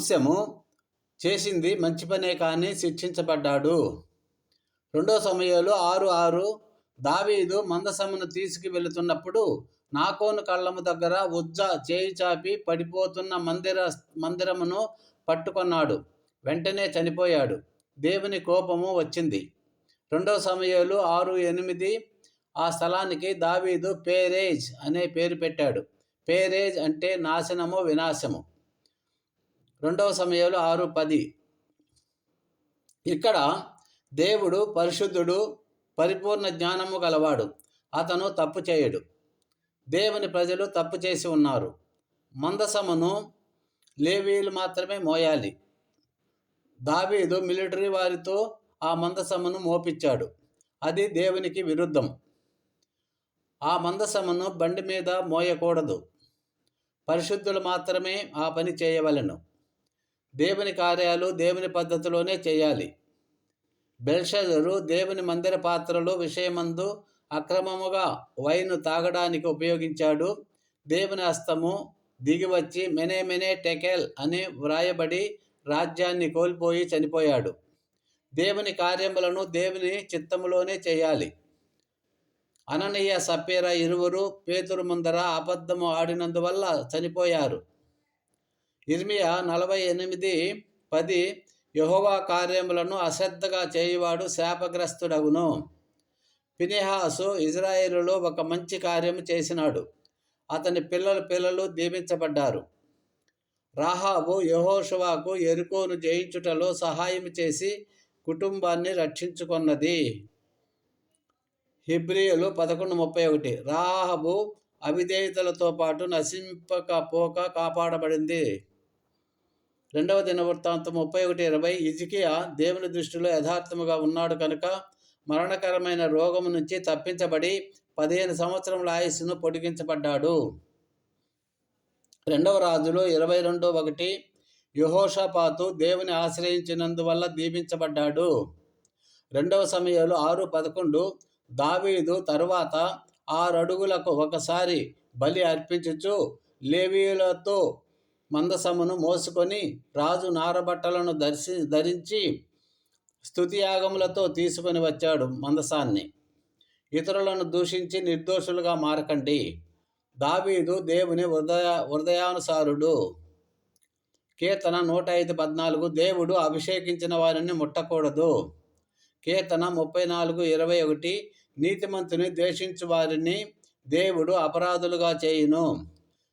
అంశము చేసింది మంచి పనే కానీ శిక్షించబడ్డాడు. రెండో సమయాలు ఆరు ఆరు దావీదు మందసమును తీసుకు వెళుతున్నప్పుడు నాకోను కళ్ళము దగ్గర ఉజ్జ చేయి చాపి పడిపోతున్న మందిర మందిరమును పట్టుకొన్నాడు. వెంటనే చనిపోయాడు. దేవుని కోపము వచ్చింది. రెండో సమయాలు ఆరు ఎనిమిది ఆ స్థలానికి దావీదు పేరేజ్ అనే పేరు పెట్టాడు. పేరేజ్ అంటే నాశనము వినాశము. రెండవ సమయంలో ఆరు పది. ఇక్కడ దేవుడు పరిశుద్ధుడు పరిపూర్ణ జ్ఞానము గలవాడు. అతను తప్పు చేయడు. దేవుని ప్రజలు తప్పు చేసి ఉన్నారు. మందసమును లేవీలు మాత్రమే మోయాలి. దావీదు మిలిటరీ వారితో ఆ మందసమును మోపించాడు. అది దేవునికి విరుద్ధం. ఆ మందసమును బండి మీద మోయకూడదు. పరిశుద్ధులు మాత్రమే ఆ పని చేయవలెను. దేవుని కార్యాలు దేవుని పద్ధతిలోనే చేయాలి. బెల్షజరు దేవుని మందిర పాత్రలు విషయమందు అక్రమముగా వైను తాగడానికి ఉపయోగించాడు. దేవుని హస్తము దిగివచ్చి మెనే మెనే టెకెల్ అని వ్రాయబడి రాజ్యాన్ని కోల్పోయి చనిపోయాడు. దేవుని కార్యములను దేవుని చిత్తములోనే చేయాలి. అననీయ సపేర ఇరువురు పేతురు ముందర అబద్ధము ఆడినందువల్ల చనిపోయారు. ఇర్మియా నలభై ఎనిమిది పది యహోవా కార్యములను అశ్రద్ధగా చేయువాడు శాపగ్రస్తుడగును. పినిహాసు ఇజ్రాయేలులో ఒక మంచి కార్యము చేసినాడు. అతని పిల్లల పిల్లలు దీవించబడ్డారు. రాహాబు యహోషువాకు ఎరుకోను జయించుటలో సహాయం చేసి కుటుంబాన్ని రక్షించుకున్నది. హిబ్రియలు పదకొండు ముప్పై ఒకటి. రాహబు అవిధేయతలతో పాటు నశింపకపోక కాపాడబడింది. రెండవ దినవృత్తాంతం ముప్పై ఒకటి ఇరవై. ఇజికియా దేవుని దృష్టిలో యథార్థముగా ఉన్నాడు కనుక మరణకరమైన రోగము నుంచి తప్పించబడి పదిహేను సంవత్సరముల ఆయుస్సును పొడిగించబడ్డాడు. రెండవ రాజులు ఇరవై రెండు ఒకటి యుహోషపాతు దేవుని ఆశ్రయించినందువల్ల దీపించబడ్డాడు రెండవ సమయంలో ఆరు పదకొండు. దావీదు తరువాత ఆరు అడుగులకు ఒకసారి బలి అర్పించుచు లేవీయులతో మందసమును మోసుకొని రాజు నారబట్టలను దర్శి ధరించి స్తుతియాగములతో తీసుకొని వచ్చాడు మందసాన్ని. ఇతరులను దూషించి నిర్దోషులుగా మారకండి. దావీదు దేవుని హృదయ హృదయానుసారుడు కీర్తన నూట ఐదు పద్నాలుగు దేవుడు అభిషేకించిన వారిని ముట్టకూడదు. కీర్తన ముప్పై నాలుగు ఇరవై ఒకటి నీతిమంతుని ద్వేషించు వారిని దేవుడు అపరాధులుగా చేయును.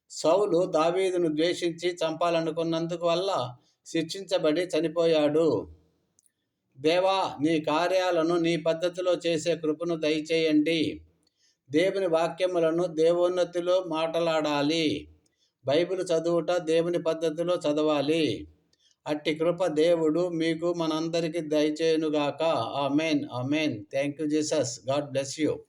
సౌలు దావీదును ద్వేషించి చంపాలనుకున్నందుకు వల్ల శిక్షించబడి చనిపోయాడు. దేవా నీ కార్యాలను నీ పద్ధతిలో చేసే కృపను దయచేయండి. దేవుని వాక్యములను దేవున్నతిలో మాట్లాడాలి. బైబిల్ చదువుట దేవుని పద్ధతిలో చదవాలి. అట్టి కృప దేవుడు మీకు మనందరికీ దయచేయునుగాక. Amen thank you Jesus. God bless you.